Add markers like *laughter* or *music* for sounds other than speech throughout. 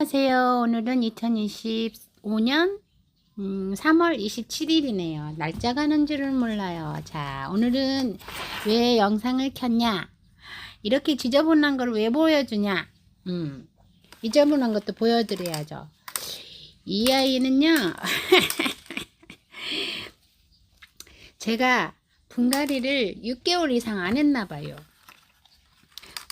안녕하세요. 오늘은 2025년 음, 3월 27일이네요. 날짜 가는 줄은 몰라요. 자, 오늘은 왜 영상을 켰냐? 이렇게 지저분한 걸 왜 보여주냐? 음, 지저분한 것도 보여드려야죠. 이 아이는요, *laughs* 제가 분갈이를 6개월 이상 안 했나 봐요.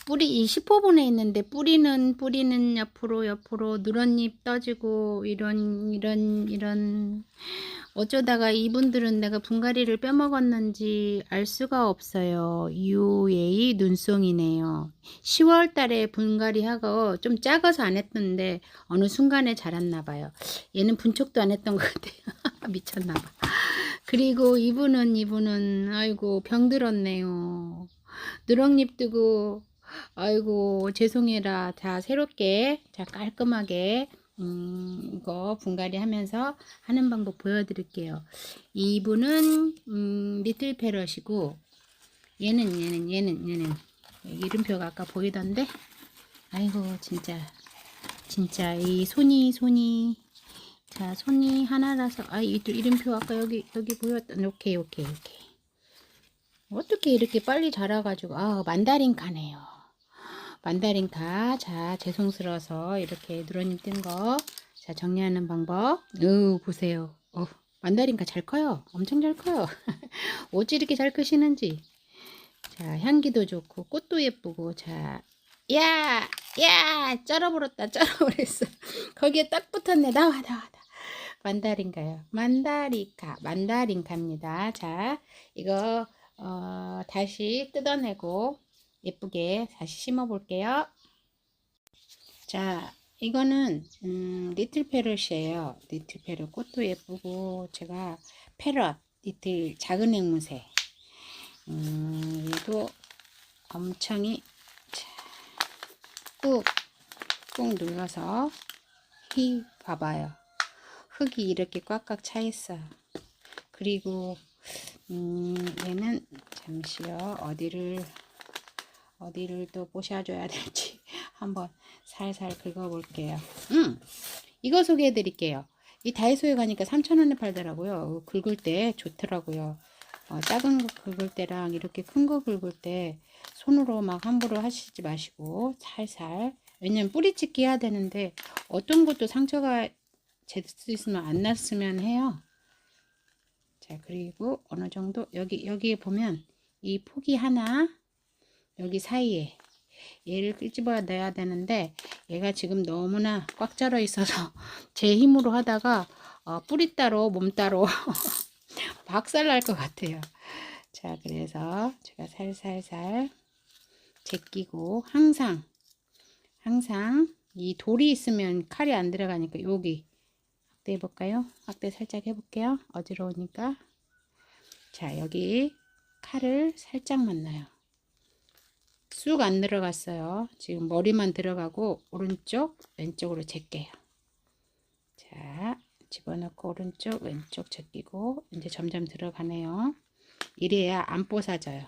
뿌리 이 10호분에 있는데 뿌리는 뿌리는 옆으로 옆으로 누런잎 떠지고 이런 이런 이런 어쩌다가 이분들은 내가 분갈이를 빼먹었는지 알 수가 없어요. UA 눈송이네요. 10월 달에 분갈이 하고 좀 작아서 안 했던데 어느 순간에 자랐나 봐요. 얘는 분촉도 안 했던 것 같아요. *laughs* 미쳤나 봐. 그리고 이분은 이분은 아이고 병 들었네요. 누렁잎 뜨고 아이고 죄송해라. 자 새롭게 자 깔끔하게 음 이거 분갈이 하면서 하는 방법 보여드릴게요. 이분은 음 리틀 패럿이고 얘는 얘는 얘는 얘는. 이름표가 아까 보이던데? 아이고 진짜. 진짜 이 손이 손이. 자 손이 하나라서 아 이 이름표 아까 여기 여기 보였던 오케이 오케이 오케이. 어떻게 이렇게 빨리 자라가지고 아 만다린카네요 만다린카 자 죄송스러워서 이렇게 누런님 뜬 거 자 정리하는 방법 으 보세요 어 만다린카 잘 커요 엄청 잘 커요 *laughs* 어찌 이렇게 잘 크시는지 자 향기도 좋고 꽃도 예쁘고 자 야, 야, 쩔어버렸다, 쩔어버렸어. *laughs* 거기에 딱 붙었네. 나와, 나와, 나와. 만다린가요? 만다리카, 만다린카입니다. 자, 이거, 어, 다시 뜯어내고, 예쁘게 다시 심어 볼게요. 자, 이거는 음, 리틀 페럿이에요. 리틀 페럿 꽃도 예쁘고 제가 페럿 리틀 작은 앵무새 음, 얘도 엄청이 꾹 꾹 눌러서 히 봐봐요. 흙이 이렇게 꽉꽉 차 있어요. 그리고 음, 얘는 잠시요 어디를 어디를 또 보셔줘야 될지 *laughs* 한번 살살 긁어볼게요. 음, 이거 소개해 드릴게요. 이 다이소에 가니까 3,000원에 팔더라고요. 긁을 때 좋더라고요. 어, 작은 거 긁을 때랑 이렇게 큰 거 긁을 때 손으로 막 함부로 하시지 마시고 살살 왜냐면 뿌리찍기 해야 되는데 어떤 것도 상처가 제대로 있으면 안 났으면 해요. 자 그리고 어느 정도 여기 여기에 보면 이 폭이 하나 여기 사이에 얘를 끄집어 내야 되는데 얘가 지금 너무나 꽉 잘어 있어서 *laughs* 제 힘으로 하다가 어, 뿌리 따로 몸 따로 *laughs* 박살 날 것 같아요. 자 그래서 제가 살살살 제끼고 항상 항상 이 돌이 있으면 칼이 안 들어가니까 여기 확대 해볼까요? 확대 살짝 해볼게요. 어지러우니까 자 여기 칼을 살짝 만나요. 쑥 안 들어갔어요. 지금 머리만 들어가고 오른쪽 왼쪽으로 제껴요. 자 집어넣고 오른쪽 왼쪽 제끼고 이제 점점 들어가네요. 이래야 안 뽀사져요.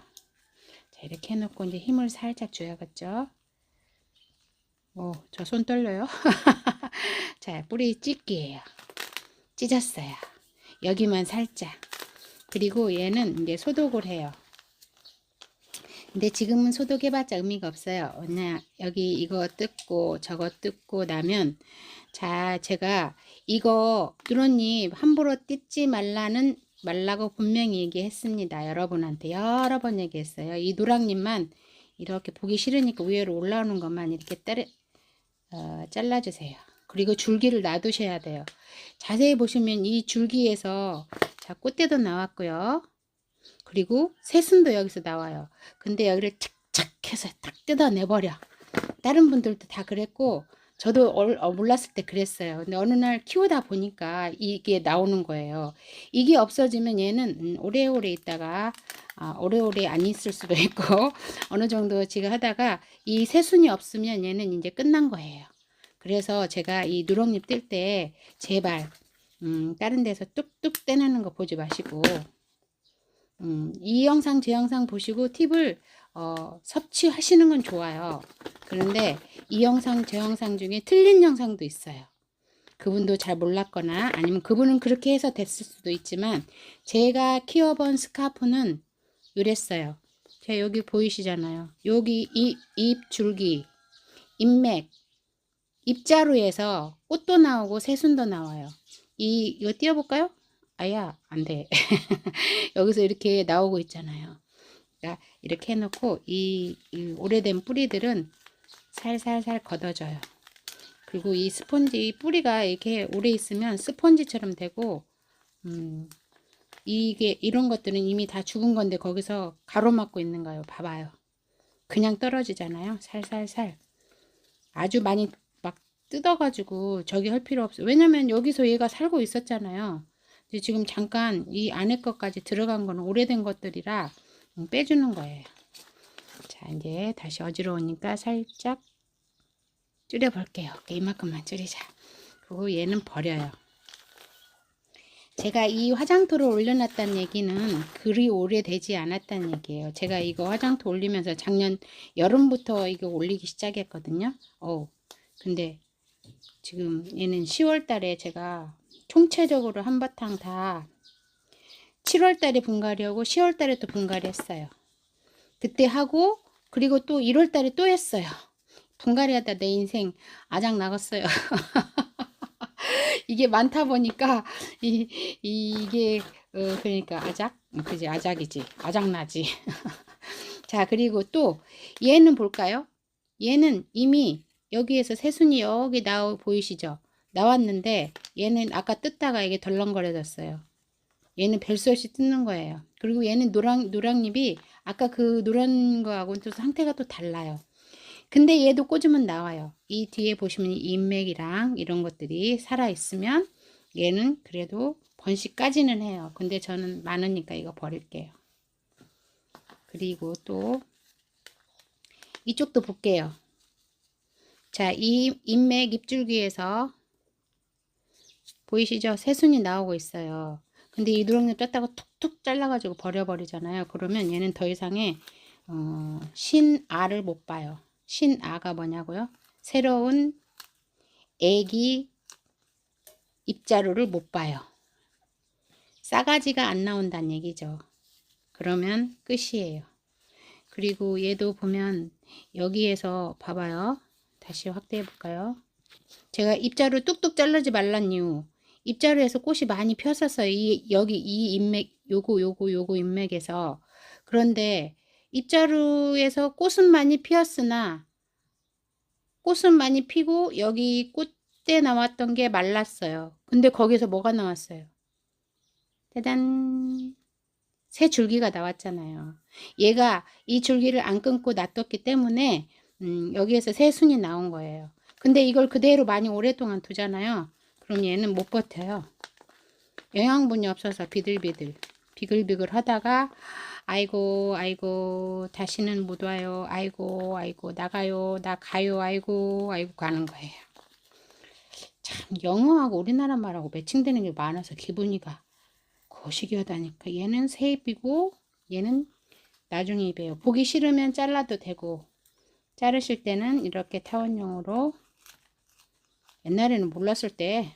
자 이렇게 해놓고 이제 힘을 살짝 줘야겠죠. 오, 저 손 떨려요. *laughs* 자 뿌리 찢기예요. 찢었어요. 여기만 살짝. 그리고 얘는 이제 소독을 해요. 근데 지금은 소독해봤자 의미가 없어요. 그냥 여기 이거 뜯고 저거 뜯고 나면 자 제가 이거 누런잎 함부로 뜯지 말라는 말라고 분명히 얘기했습니다. 여러분한테 여러 번 얘기했어요. 이 노랑잎만 이렇게 보기 싫으니까 위로 올라오는 것만 이렇게 따르, 어, 잘라주세요. 그리고 줄기를 놔두셔야 돼요. 자세히 보시면 이 줄기에서 자 꽃대도 나왔고요. 그리고 새순도 여기서 나와요. 근데 여기를 착착 해서 딱 뜯어내버려. 다른 분들도 다 그랬고 저도 어, 몰랐을 때 그랬어요. 근데 어느 날 키우다 보니까 이게 나오는 거예요. 이게 없어지면 얘는 음, 오래오래 있다가 아, 오래오래 안 있을 수도 *laughs* 있고 어느 정도 지금 하다가 이 새순이 없으면 얘는 이제 끝난 거예요. 그래서 제가 이 누렁잎 뜰 때 제발 음, 다른 데서 뚝뚝 떼내는 거 보지 마시고 음, 이 영상 제 영상 보시고 팁을 어, 섭취하시는 건 좋아요. 그런데 이 영상 제 영상 중에 틀린 영상도 있어요. 그분도 잘 몰랐거나 아니면 그분은 그렇게 해서 됐을 수도 있지만 제가 키워본 스카프는 이랬어요. 자 여기 보이시잖아요. 여기 이, 잎 줄기, 잎맥, 입자루에서 꽃도 나오고 새순도 나와요. 이 이거 띄워볼까요? 아야 안 돼. *laughs* 여기서 이렇게 나오고 있잖아요. 그러니까 이렇게 해놓고 이, 이 오래된 뿌리들은 살살살 걷어줘요. 그리고 이 스펀지 뿌리가 이렇게 오래 있으면 스펀지처럼 되고 음, 이게 이런 것들은 이미 다 죽은 건데 거기서 가로막고 있는 거예요. 봐봐요. 그냥 떨어지잖아요. 살살살. 아주 많이 막 뜯어가지고 저기 할 필요 없어요. 왜냐면 여기서 얘가 살고 있었잖아요. 근데 지금 잠깐 이 안에 것까지 들어간 거는 오래된 것들이라 음, 빼주는 거예요. 자 이제 다시 어지러우니까 살짝 줄여볼게요. 이만큼만 줄이자. 그리고 얘는 버려요. 제가 이 화장토를 올려놨다는 얘기는 그리 오래되지 않았다는 얘기예요. 제가 이거 화장토 올리면서 작년 여름부터 이거 올리기 시작했거든요. 어, 근데 지금 얘는 10월 달에 제가 총체적으로 한바탕 다 7월 달에 분갈이 하고 10월 달에 또 분갈이 했어요. 그때 하고 그리고 또 1월 달에 또 했어요. 분갈이 하다 내 인생 아작 나갔어요. *laughs* 이게 많다 보니까 이, 이게 어, 그러니까 아작 그지 아작이지 아작나지. *laughs* 자 그리고 또 얘는 볼까요? 얘는 이미 여기에서 새순이 여기 나오 보이시죠? 나왔는데 얘는 아까 뜯다가 이게 덜렁거려졌어요. 얘는 별수 없이 뜯는 거예요. 그리고 얘는 노랑 노랑잎이 아까 그 노란 거하고는 또 상태가 또 달라요. 근데 얘도 꽂으면 나와요. 이 뒤에 보시면 인맥이랑 이런 것들이 살아있으면 얘는 그래도 번식까지는 해요. 근데 저는 많으니까 이거 버릴게요. 그리고 또 이쪽도 볼게요. 자, 이 인맥 잎줄기에서 보이시죠? 새순이 나오고 있어요. 근데 이 누렁잎 떴다가 툭툭 잘라가지고 버려버리잖아요. 그러면 얘는 더 이상의 어, 신알을 못 봐요. 신아가 뭐냐고요? 새로운 애기 입자루를 못 봐요. 싸가지가 안 나온다는 얘기죠. 그러면 끝이에요. 그리고 얘도 보면 여기에서 봐봐요. 다시 확대해 볼까요? 제가 입자루 뚝뚝 자르지 말란 이유. 입자루에서 꽃이 많이 폈었어요. 이, 여기 이 인맥, 요거, 요거, 요거 인맥에서. 그런데 입자루에서 꽃은 많이 피었으나 꽃은 많이 피고 여기 꽃대 나왔던 게 말랐어요. 근데 거기서 뭐가 나왔어요? 짜잔 새 줄기가 나왔잖아요. 얘가 이 줄기를 안 끊고 놔뒀기 때문에 음, 여기에서 새 순이 나온 거예요. 근데 이걸 그대로 많이 오랫동안 두잖아요. 그럼 얘는 못 버텨요. 영양분이 없어서 비들비들 비글비글 하다가 아이고 아이고 다시는 못 와요. 아이고 아이고 나가요. 나 가요. 아이고 아이고 가는 거예요. 참 영어하고 우리나라 말하고 매칭되는 게 많아서 기분이가 거시기하다니까. 얘는 새 잎이고 얘는 나중에 잎이에요. 보기 싫으면 잘라도 되고 자르실 때는 이렇게 타원용으로 옛날에는 몰랐을 때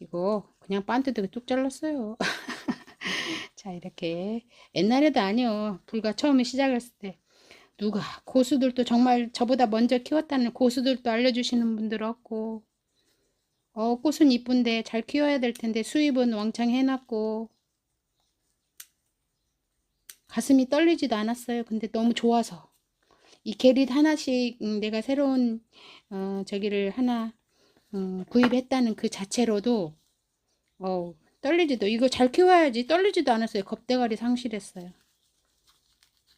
이거 그냥 반듯하게 뚝 잘랐어요. *laughs* 자 이렇게. 옛날에도 아니요. 불과 처음에 시작했을 때 누가 고수들도 정말 저보다 먼저 키웠다는 고수들도 알려주시는 분들 없고 어 꽃은 이쁜데 잘 키워야 될 텐데 수입은 왕창 해놨고 가슴이 떨리지도 않았어요. 근데 너무 좋아서. 이 게릿 하나씩 음, 내가 새로운 어, 저기를 하나 음, 구입했다는 그 자체로도 어, 떨리지도 이거 잘 키워야지 떨리지도 않았어요. 겁대가리 상실했어요.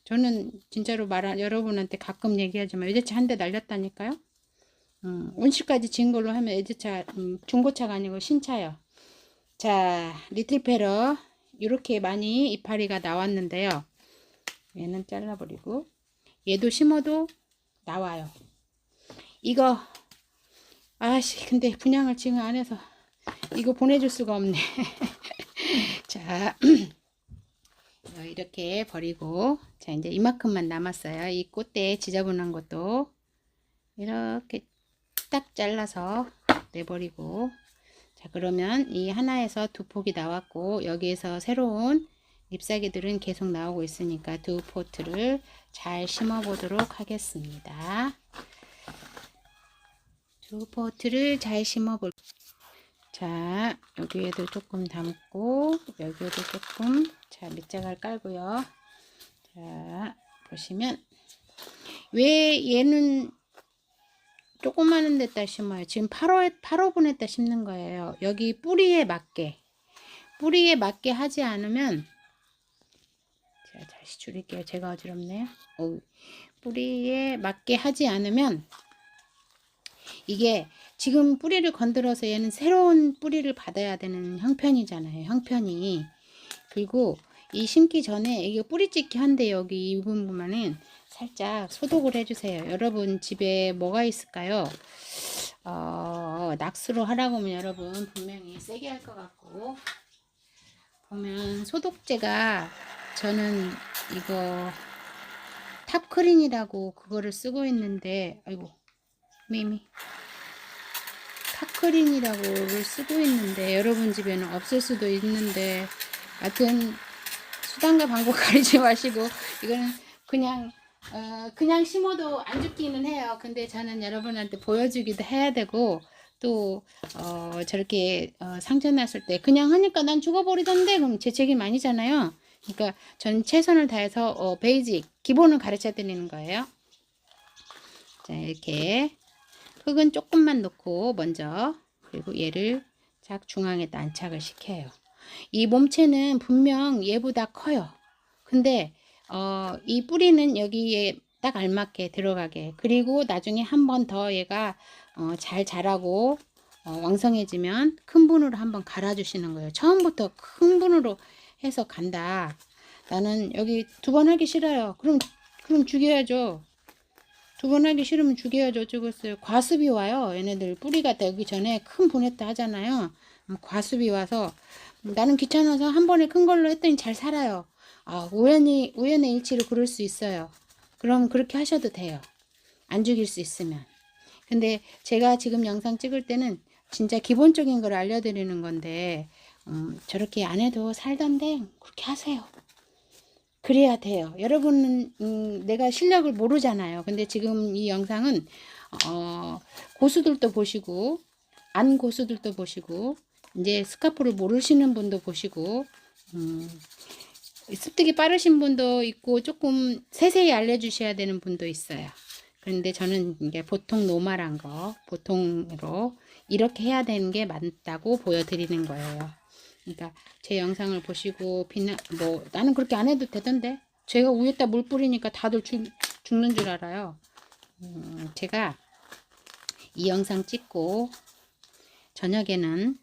저는 진짜로 말한 여러분한테 가끔 얘기하지만 외제차 한 대 날렸다니까요. 음, 온실까지 진 걸로 하면 외제차 음, 중고차가 아니고 신차요. 자 리틀페러 이렇게 많이 이파리가 나왔는데요. 얘는 잘라버리고 얘도 심어도 나와요. 이거 아씨 근데 분양을 지금 안 해서 이거 보내줄 수가 없네. *laughs* 자, 어, *clears throat* 이렇게 버리고 자 이제 이만큼만 남았어요. 이 꽃대 지저분한 것도 이렇게 딱 잘라서 내버리고 자 그러면 이 하나에서 두 폭이 나왔고 여기에서 새로운 잎사귀들은 계속 나오고 있으니까 두 포트를 잘 심어 보도록 하겠습니다. 두 포트를 잘 심어 볼. 자 여기에도 조금 담고 여기에도 조금 자 밑장을 깔고요. 자 보시면 왜 얘는 조그마한 데다 심어요. 지금 8호, 8호분에다 심는 거예요. 여기 뿌리에 맞게. 뿌리에 맞게 하지 않으면, 자, 다시 줄일게요. 제가 어지럽네요. 어우, 뿌리에 맞게 하지 않으면, 이게 지금 뿌리를 건드려서 얘는 새로운 뿌리를 받아야 되는 형편이잖아요. 형편이. 그리고 이 심기 전에 이게 뿌리 찍기 한데 여기 이 부분만은 살짝 소독을 해주세요. 여러분 집에 뭐가 있을까요? 어, 낙수로 하라고 하면 여러분 분명히 세게 할 것 같고 보면 소독제가 저는 이거 탑크린이라고 그거를 쓰고 있는데 아이고 미미 탑크린이라고를 쓰고 있는데 여러분 집에는 없을 수도 있는데 하여튼 수단과 방법 *laughs* 가리지 마시고 이거는 그냥 어, 그냥 심어도 안 죽기는 해요. 근데 저는 여러분한테 보여주기도 해야 되고 또 어, 저렇게 어, 상처 났을 때 그냥 하니까 난 죽어버리던데 그럼 제 책임 아니잖아요. 그러니까 전 최선을 다해서 어, 베이직 기본을 가르쳐 드리는 거예요. 자 이렇게 흙은 조금만 넣고 먼저 그리고 얘를 작 중앙에다 안착을 시켜요. 이 몸체는 분명 얘보다 커요. 근데 어, 이 뿌리는 여기에 딱 알맞게 들어가게 그리고 나중에 한 번 더 얘가 어, 잘 자라고 어, 왕성해지면 큰 분으로 한번 갈아 주시는 거예요. 처음부터 큰 분으로 해서 간다. 나는 여기 두 번 하기 싫어요. 그럼 그럼 죽여야죠. 두 번 하기 싫으면 죽여야죠. 어쩌겠어요. 과습이 와요. 얘네들 뿌리가 되기 전에 큰 분했다 하잖아요. 음, 과습이 와서 나는 귀찮아서 한 번에 큰 걸로 했더니 잘 살아요. 아, 우연히, 우연의 일치로 그럴 수 있어요. 그럼 그렇게 하셔도 돼요. 안 죽일 수 있으면. 근데 제가 지금 영상 찍을 때는 진짜 기본적인 걸 알려드리는 건데, 음, 저렇게 안 해도 살던데, 그렇게 하세요. 그래야 돼요. 여러분은, 음, 내가 실력을 모르잖아요. 근데 지금 이 영상은, 어, 고수들도 보시고, 안 고수들도 보시고, 이제 스카프를 모르시는 분도 보시고, 음, 습득이 빠르신 분도 있고 조금 세세히 알려주셔야 되는 분도 있어요. 그런데 저는 이게 보통 노멀한 거, 보통으로 이렇게 해야 되는 게 맞다고 보여드리는 거예요. 그러니까 제 영상을 보시고 비나 뭐 나는 그렇게 안 해도 되던데 제가 위에다 물 뿌리니까 다들 죽, 죽는 줄 알아요. 음, 제가 이 영상 찍고 저녁에는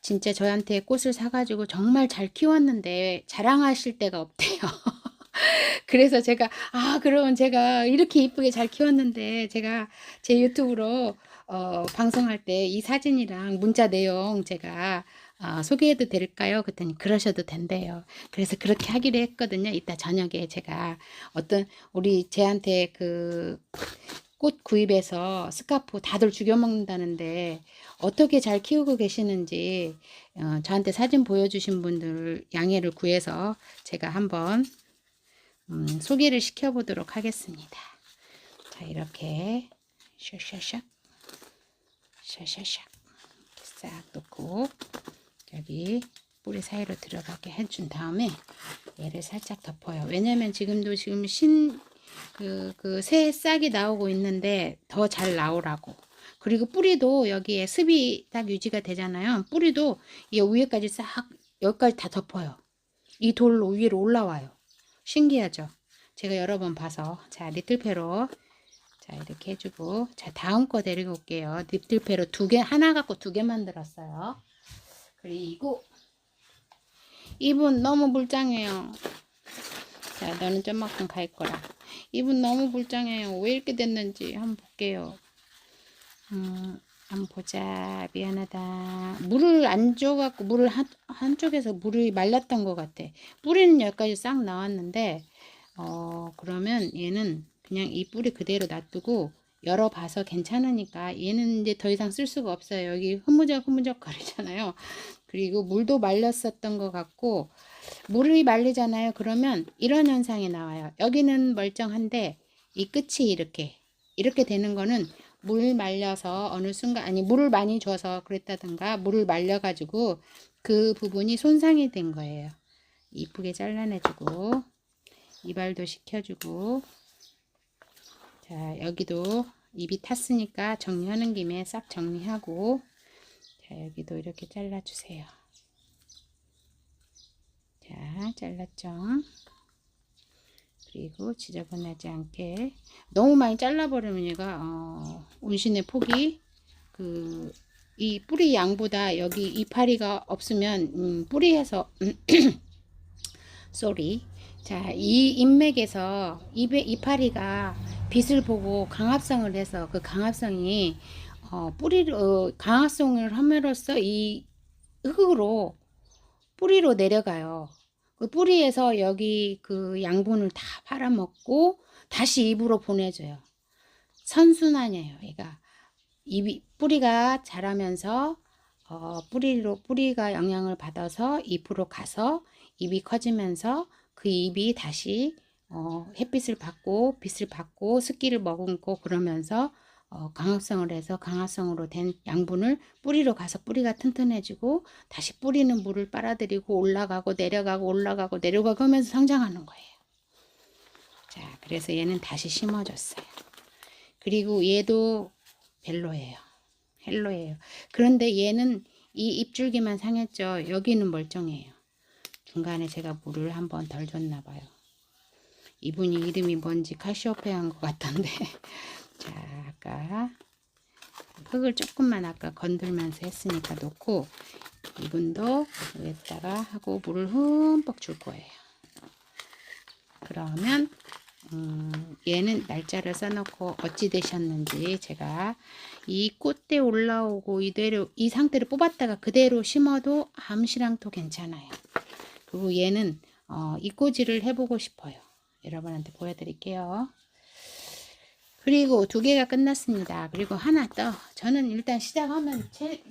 진짜 저한테 꽃을 사가지고 정말 잘 키웠는데 자랑하실 데가 없대요. *laughs* 그래서 제가 아 그러면 제가 이렇게 이쁘게 잘 키웠는데 제가 제 유튜브로 어, 방송할 때 이 사진이랑 문자 내용 제가 어, 소개해도 될까요? 그랬더니 그러셔도 된대요. 그래서 그렇게 하기로 했거든요. 이따 저녁에 제가 어떤 우리 쟤한테 그 꽃 구입해서 스카프 다들 죽여 먹는다는데 어떻게 잘 키우고 계시는지 어, 저한테 사진 보여주신 분들 양해를 구해서 제가 한번 음, 소개를 시켜보도록 하겠습니다. 자 이렇게 샥샥샥 이렇게 싹 놓고 여기 뿌리 사이로 들어가게 해준 다음에 얘를 살짝 덮어요. 왜냐면 지금도 지금 신 그, 그, 새 싹이 나오고 있는데 더 잘 나오라고. 그리고 뿌리도 여기에 습이 딱 유지가 되잖아요. 뿌리도 이 위에까지 싹, 여기까지 다 덮어요. 이 돌로 위로 올라와요. 신기하죠? 제가 여러 번 봐서. 자, 니틀페로. 자, 이렇게 해주고. 자, 다음 거 데리고 올게요. 니틀페로 두 개, 하나 갖고 두 개 만들었어요. 그리고, 이분 너무 불쌍해요. 자, 너는 좀만큼 갈 거라. 이분 너무 불쌍해요. 왜 이렇게 됐는지 한번 볼게요. 음, 한번 보자. 미안하다. 물을 안 줘갖고 물을 한, 한쪽에서 물이 말랐던 것 같아. 뿌리는 여기까지 싹 나왔는데 어 그러면 얘는 그냥 이 뿌리 그대로 놔두고 열어봐서 괜찮으니까 얘는 이제 더 이상 쓸 수가 없어요. 여기 흐무적 흐무적 거리잖아요. *laughs* 그리고 물도 말렸었던 것 같고 물이 말리잖아요. 그러면 이런 현상이 나와요. 여기는 멀쩡한데 이 끝이 이렇게 이렇게 되는 거는 물 말려서 어느 순간 아니 물을 많이 줘서 그랬다든가 물을 말려 가지고 그 부분이 손상이 된 거예요. 이쁘게 잘라내주고 이발도 시켜주고 자 여기도 입이 탔으니까 정리하는 김에 싹 정리하고 자 여기도 이렇게 잘라주세요. 자 잘랐죠. 그리고 지저분하지 않게 너무 많이 잘라버리면 얘가 어, 운신의 폭이 그 이 뿌리 양보다 여기 이파리가 없으면 음, 뿌리에서 *clears throat* 쏘리 자 이 인맥에서 입에 이파리가 빛을 보고 강합성을 해서 그 강합성이 어, 뿌리로 어, 강합성을 함으로써 이 흙으로 뿌리로 내려가요. 그 뿌리에서 여기 그 양분을 다 팔아먹고 다시 입으로 보내줘요. 선순환이에요. 얘가 입이 뿌리가 자라면서 어, 뿌리로 뿌리가 영향을 받아서 잎으로 가서 입이 커지면서 그 잎이 다시 어, 햇빛을 받고 빛을 받고 습기를 머금고 그러면서 어, 강합성을 해서 강합성으로 된 양분을 뿌리로 가서 뿌리가 튼튼해지고 다시 뿌리는 물을 빨아들이고 올라가고 내려가고 올라가고 내려가고 하면서 성장하는 거예요. 자, 그래서 얘는 다시 심어줬어요. 그리고 얘도 벨로예요. 헬로예요. 그런데 얘는 이 잎줄기만 상했죠. 여기는 멀쩡해요. 중간에 제가 물을 한번 덜 줬나 봐요. 이분이 이름이 뭔지 카시오페아인 것 같던데. *laughs* 자, 아까 흙을 조금만 아까 건들면서 했으니까 놓고 이분도 여기다가 하고 물을 흠뻑 줄 거예요. 그러면 음, 얘는 날짜를 써놓고 어찌 되셨는지 제가 이 꽃대 올라오고 이대로 이 상태를 뽑았다가 그대로 심어도 암시랑도 괜찮아요. 그리고 얘는 어, 이 꼬지를 해보고 싶어요. 여러분한테 보여드릴게요. 그리고 두 개가 끝났습니다. 그리고 하나 더. 저는 일단 시작하면 제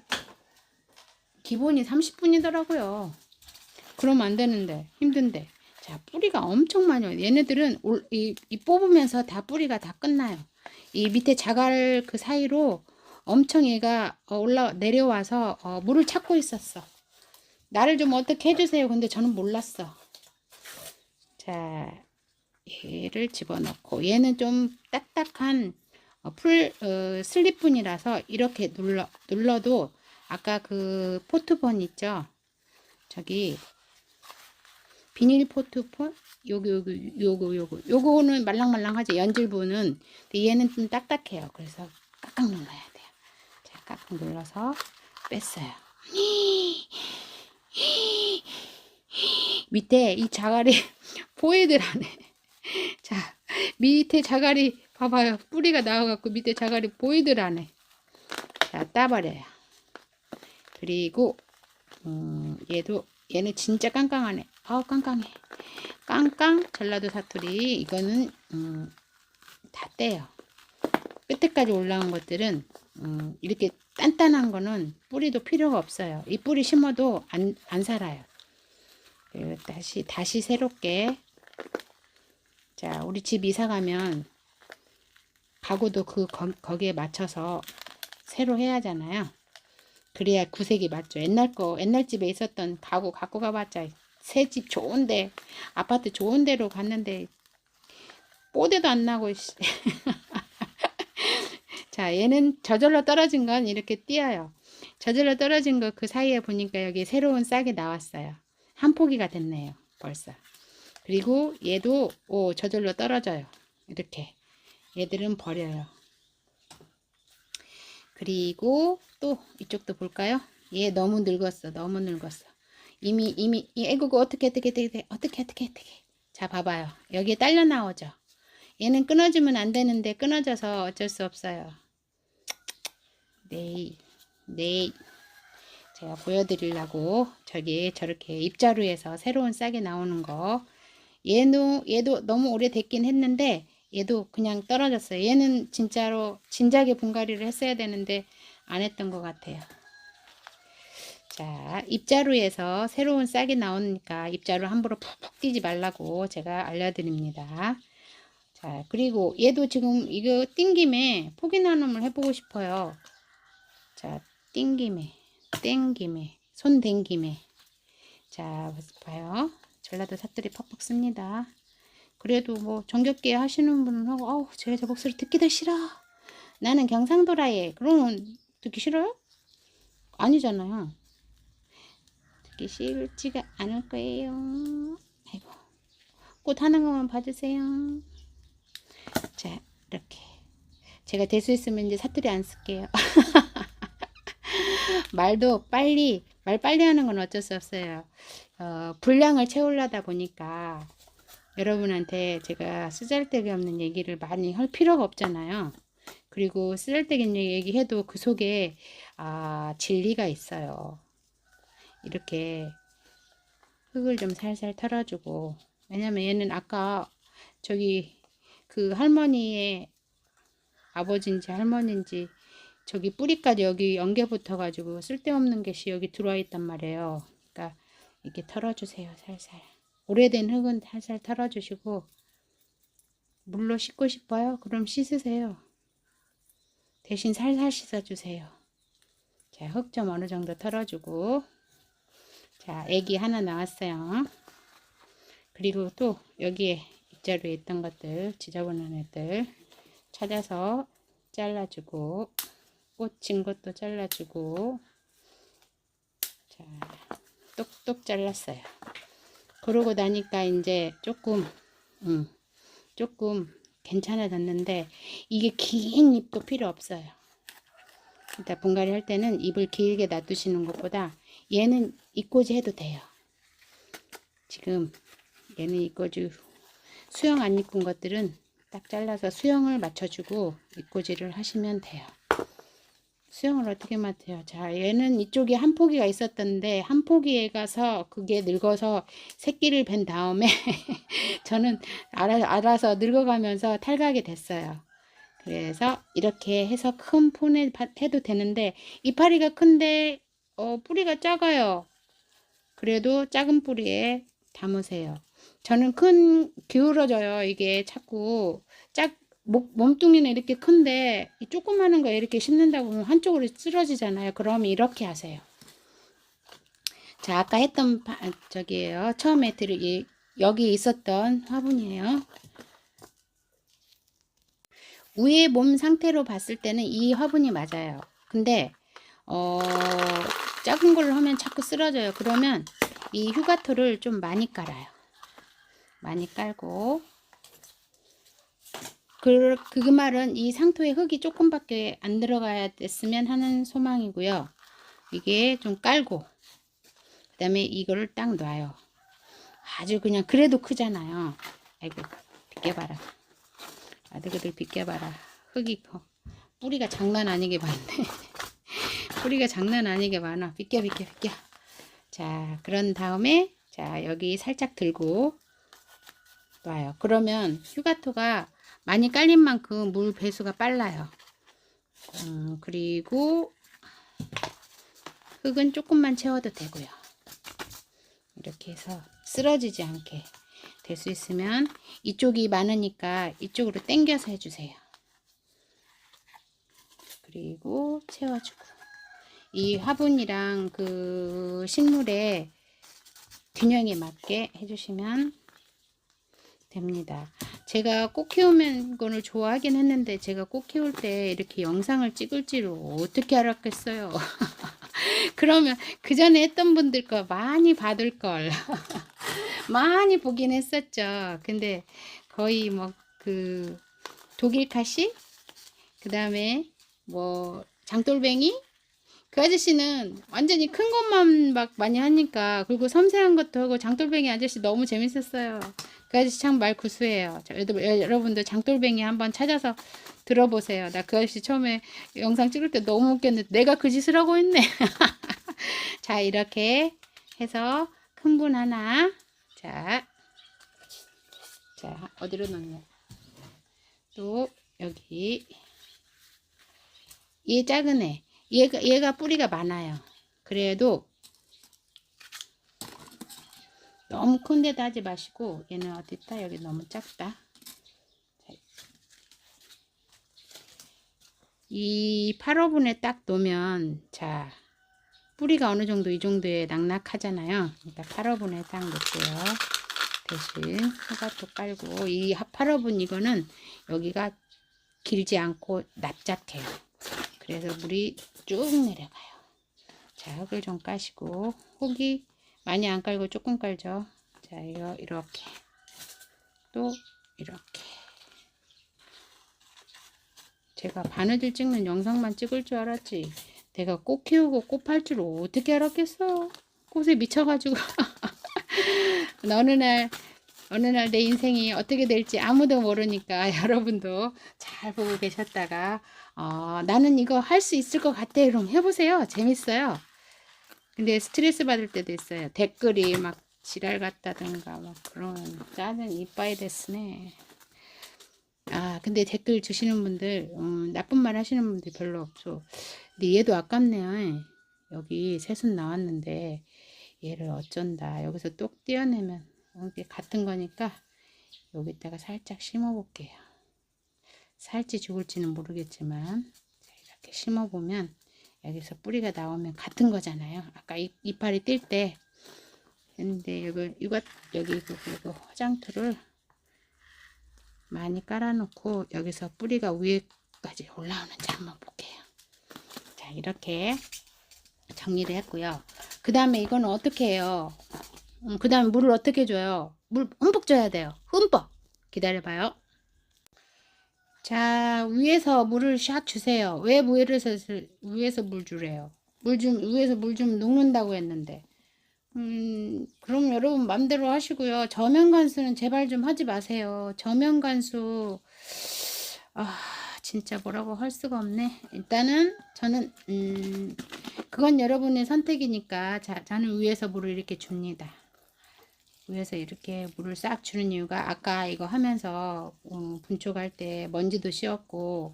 기본이 30분이더라고요. 그러면 안 되는데 힘든데. 자 뿌리가 엄청 많이 와요. 얘네들은 올, 이, 이 뽑으면서 다 뿌리가 다 끝나요. 이 밑에 자갈 그 사이로 엄청 얘가 어, 올라 내려와서 어, 물을 찾고 있었어. 나를 좀 어떻게 해주세요. 근데 저는 몰랐어. 자 얘를 집어넣고 얘는 좀 딱딱한 어, 풀 어, 슬립분이라서 이렇게 눌러 눌러도 아까 그 포트본 있죠? 저기 비닐 포트폰? 요거 요거 요거 요거. 요거는 말랑말랑하지 연질부는. 얘는 좀 딱딱해요. 그래서 깍깍 눌러야 돼요. 자 깍깍 눌러서 뺐어요. *gasps* 밑에 이 자갈이 *laughs* 안에 *laughs* 자, 밑에 자갈이 봐봐요. 뿌리가 나와갖고 밑에 자갈이 안에. 자, 따버려요. 그리고 음, 얘도 얘는 진짜 깡깡하네. 아우 깡깡해. 깡깡 전라도 사투리 이거는 음, 다 떼요. 끝에까지 올라온 것들은 음, 이렇게 단단한 거는 뿌리도 필요가 없어요. 이 뿌리 심어도 안, 안 살아요. 다시 다시 새롭게 자, 우리 집 이사 가면 가구도 그 거, 거기에 맞춰서 새로 해야 하잖아요. 그래야 구색이 맞죠. 옛날 거, 옛날 집에 있었던 가구 갖고 가봤자 새 집 좋은데 아파트 좋은 데로 갔는데 뽀대도 안 나고 *laughs* 자 얘는 저절로 떨어진 건 이렇게 띄어요 저절로 떨어진 거 그 사이에 보니까 여기 새로운 싹이 나왔어요 한 포기가 됐네요 벌써 그리고 얘도 오, 저절로 떨어져요. 이렇게. 얘들은 버려요. 그리고 또 이쪽도 볼까요? 얘 너무 늙었어. 너무 늙었어. 이미 이미 애구고 어떻게 어떻게 어떻게 어떻게 어떻게 어떻게 자 봐봐요. 여기에 딸려 나오죠. 얘는 끊어주면 안 되는데 끊어져서 어쩔 수 없어요. 내일 내일 제가 보여드리려고 저기 저렇게 입자루에서 새로운 싹이 나오는 거 얘도 얘도 너무 오래됐긴 했는데 얘도 그냥 떨어졌어요. 얘는 진짜로 진작에 분갈이를 했어야 되는데 안 했던 것 같아요. 자, 입자루에서 새로운 싹이 나오니까 입자루 함부로 푹푹 뛰지 말라고 제가 알려드립니다. 자, 그리고 얘도 지금 이거 띵 김에 포기 나눔을 해보고 싶어요. 자, 띵 김에, 땡 김에, 손댄 김에. 자, 봐요. 전라도 사투리 퍽퍽 씁니다. 그래도 뭐 정겹게 하시는 분은 하고, 아우, 제가 저 목소리 듣기도 싫어. 나는 경상도라에. 그러면 듣기 싫어요? 아니잖아요. 듣기 싫지가 않을 거예요. 아이고. 꽃 하는 것만 봐주세요. 자, 이렇게. 제가 될수 있으면 이제 사투리 안 쓸게요. *laughs* 말도 빨리, 말 빨리 하는 건 어쩔 수 없어요. 어, 분량을 채우려다 보니까 여러분한테 제가 쓰잘데기 없는 얘기를 많이 할 필요가 없잖아요. 그리고 쓰잘데기 있는 얘기해도 그 속에 아, 진리가 있어요. 이렇게 흙을 좀 살살 털어주고 왜냐면 얘는 아까 저기 그 할머니의 아버지인지 할머니인지 저기 뿌리까지 여기 연계 붙어 가지고 쓸데없는 것이 여기 들어와 있단 말이에요. 이렇게 털어주세요 살살. 오래된 흙은 살살 털어주시고 물로 씻고 싶어요? 그럼 씻으세요. 대신 살살 씻어주세요. 자, 흙 좀 어느 정도 털어주고 자, 애기 하나 나왔어요. 그리고 또 여기에 입자루에 있던 것들 지저분한 애들 찾아서 잘라주고 꽂힌 것도 잘라주고 자 똑똑 잘랐어요. 그러고 나니까 이제 조금 음, 조금 괜찮아졌는데 이게 긴 잎도 필요 없어요. 일단 분갈이 할 때는 잎을 길게 놔두시는 것보다 얘는 잎꽂이 해도 돼요. 지금 얘는 잎꽂이 수영 안 입은 것들은 딱 잘라서 수영을 맞춰주고 잎꽂이를 하시면 돼요. 수영을 어떻게 맡아요? 자, 얘는 이쪽에 한 포기가 있었던데 한 포기에 가서 그게 늙어서 새끼를 뵌 다음에 *laughs* 저는 알아, 알아서 늙어가면서 탈각이 됐어요. 그래서 이렇게 해서 큰 폰에 바- 해도 되는데 이파리가 큰데 어, 뿌리가 작아요. 그래도 작은 뿌리에 담으세요. 저는 큰 기울어져요. 이게 자꾸 짝 목, 몸뚱이는 이렇게 큰데 이 조그마한 거 이렇게 심는다고 하면 한쪽으로 쓰러지잖아요. 그럼 이렇게 하세요. 자, 아까 했던 바, 저기에요. 처음에 들 이 여기 있었던 화분이에요. 위의 몸 상태로 봤을 때는 이 화분이 맞아요. 근데 어, 작은 걸로 하면 자꾸 쓰러져요. 그러면 이 휴가토를 좀 많이 깔아요. 많이 깔고 그, 그 말은 이 상토에 흙이 조금밖에 안 들어가야 됐으면 하는 소망이고요. 이게 좀 깔고 그 다음에 이거를 딱 놔요. 아주 그냥 그래도 크잖아요. 아이고 비껴봐라. 아들그들 비껴봐라. 흙이 커. 뿌리가 장난 아니게 많네. *laughs* 뿌리가 장난 아니게 많아. 비껴 비껴 비껴. 자 그런 다음에 자 여기 살짝 들고 놔요. 그러면 휴가토가 많이 깔린 만큼 물 배수가 빨라요. 음, 그리고 흙은 조금만 채워도 되고요. 이렇게 해서 쓰러지지 않게 될 수 있으면 이쪽이 많으니까 이쪽으로 당겨서 해주세요. 그리고 채워주고 이 화분이랑 그 식물의 균형에 맞게 해주시면 됩니다. 제가 꽃 키우는 거를 좋아하긴 했는데 제가 꽃 키울 때 이렇게 영상을 찍을 줄을 어떻게 알았겠어요. *laughs* 그러면 그 전에 했던 분들 거 많이 받을 걸. *laughs* 많이 보긴 했었죠. 근데 거의 뭐 그 독일 카시 그 다음에 뭐 장돌뱅이 그 아저씨는 완전히 큰 것만 막 많이 하니까 그리고 섬세한 것도 하고 장돌뱅이 아저씨 너무 재밌었어요. 그 아저씨 참 말 구수해요. 여러분들 장돌뱅이 한번 찾아서 들어보세요. 나 그 아저씨 처음에 영상 찍을 때 너무 웃겼는데 내가 그 짓을 하고 있네. *laughs* 자 이렇게 해서 큰 분 하나 자, 자 어디로 넣냐 또 여기 얘 작은 애 얘가 얘가 뿌리가 많아요 그래도 너무 큰 데다 하지 마시고 얘는 어디 있다 여기 너무 작다 자, 이 8호분에 딱 놓으면 자 뿌리가 어느 정도 이 정도에 낙낙하잖아요. 그러니까 8호분에 딱 놓고요. 대신 허가토 깔고 이 8호분 이거는 여기가 길지 않고 납작해요. 그래서 물이 쭉 내려가요. 자, 흙을 좀 까시고 혹이 많이 안 깔고 조금 깔죠. 자, 이거 이렇게 또 이렇게 제가 바느질 찍는 영상만 찍을 줄 알았지. 내가 꽃 키우고 꽃 팔 줄 어떻게 알았겠어? 꽃에 미쳐가지고. *laughs* 어느 날, 어느 날 내 인생이 어떻게 될지 아무도 모르니까 *laughs* 여러분도 잘 보고 계셨다가, 어, 나는 이거 할 수 있을 것 같아. 그럼 해보세요. 재밌어요. 근데 스트레스 받을 때도 있어요. 댓글이 막 지랄 같다든가 막 그런 짜증 이빠이 됐으네. 아, 근데 댓글 주시는 분들, 음, 나쁜 말 하시는 분들 별로 없죠. 근데 얘도 아깝네요. 여기 새순 나왔는데, 얘를 어쩐다. 여기서 똑 떼어내면, 같은 거니까, 여기다가 살짝 심어 볼게요. 살지 죽을지는 모르겠지만, 자, 이렇게 심어 보면, 여기서 뿌리가 나오면 같은 거잖아요. 아까 이, 이파리 뛸 때, 근데 이거, 여기, 이거 화장토를, 많이 깔아놓고 여기서 뿌리가 위에까지 올라오는지 한번 볼게요. 자 이렇게 정리를 했고요. 그 다음에 이거는 어떻게 해요? 음, 그 다음에 물을 어떻게 줘요? 물 흠뻑 줘야 돼요. 흠뻑. 기다려봐요. 자 위에서 물을 샥 주세요. 왜 위에서 위에서 물 주래요? 물 좀 위에서 물 좀 녹는다고 했는데 음, 그럼 여러분 맘대로 하시고요. 저면 간수는 제발 좀 하지 마세요. 저면 간수, 아, 진짜 뭐라고 할 수가 없네. 일단은 저는, 음, 그건 여러분의 선택이니까, 자, 저는 위에서 물을 이렇게 줍니다. 위에서 이렇게 물을 싹 주는 이유가 아까 이거 하면서 음, 분촉할 때 먼지도 씌었고,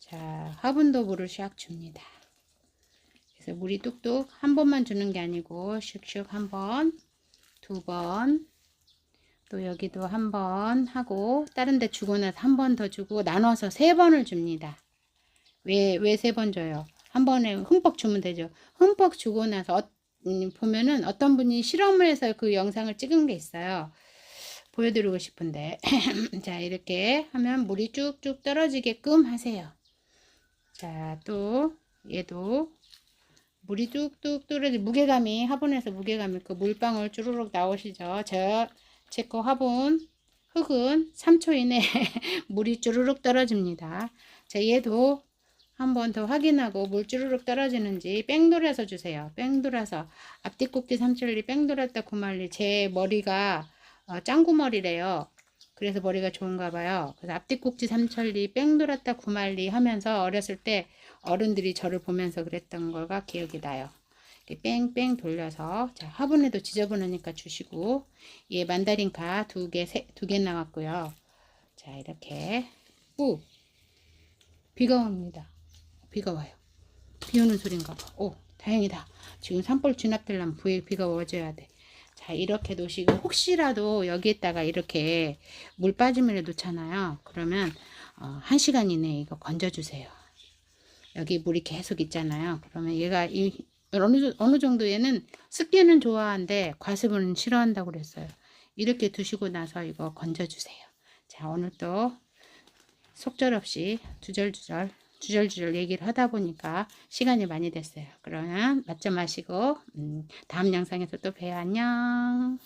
자, 화분도 물을 샥 줍니다. 그래서 물이 뚝뚝 한 번만 주는 게 아니고 슉슉 한 번, 두 번, 또 여기도 한 번 하고 다른 데 주고 나서 한 번 더 주고 나눠서 세 번을 줍니다. 왜 왜 세 번 줘요? 한 번에 흠뻑 주면 되죠. 흠뻑 주고 나서 어, 음, 보면은 어떤 분이 실험을 해서 그 영상을 찍은 게 있어요. 보여드리고 싶은데 *clears throat* 자 이렇게 하면 물이 쭉쭉 떨어지게끔 하세요. 자 또 얘도 물이 뚝뚝 떨어지 무게감이 화분에서 무게감이 그 물방울 주르륵 나오시죠. 저 제 거 화분 흙은 3초 이내에 *laughs* 물이 주르륵 떨어집니다. 자 얘도 한 번 더 확인하고 물 주르륵 떨어지는지 뺑 돌아서 주세요. 뺑 돌아서 앞뒤 꼭지 삼천리 뺑 돌았다 구말리 제 머리가 어, 짱구머리래요. 그래서 머리가 좋은가 봐요. 그래서 앞뒤 꼭지 삼천리 뺑 돌았다 구말리 하면서 어렸을 때 어른들이 저를 보면서 그랬던 거가 기억이 나요. 뺑뺑 돌려서 자 화분에도 지저분하니까 주시고 얘 만다린카 두 개 두 개 나왔고요. 자 이렇게 우 비가 옵니다. 비가 와요. 비 오는 소린가 봐. 오 다행이다. 지금 산불 진압되려면 부에 비가 와줘야 돼. 자 이렇게 놓으시고 혹시라도 여기에다가 이렇게 물 빠짐을 놓잖아요. 그러면 어, 한 시간 이내에 이거 건져주세요. 여기 물이 계속 있잖아요. 그러면 얘가 이 어느, 어느 정도 얘는 습기는 좋아하는데 과습은 싫어한다고 그랬어요. 이렇게 두시고 나서 이거 건져주세요. 자, 오늘 또 속절없이 주절주절, 주절주절 얘기를 하다 보니까 시간이 많이 됐어요. 그러면 맞점 마시고, 음, 다음 영상에서 또 봬요. 안녕.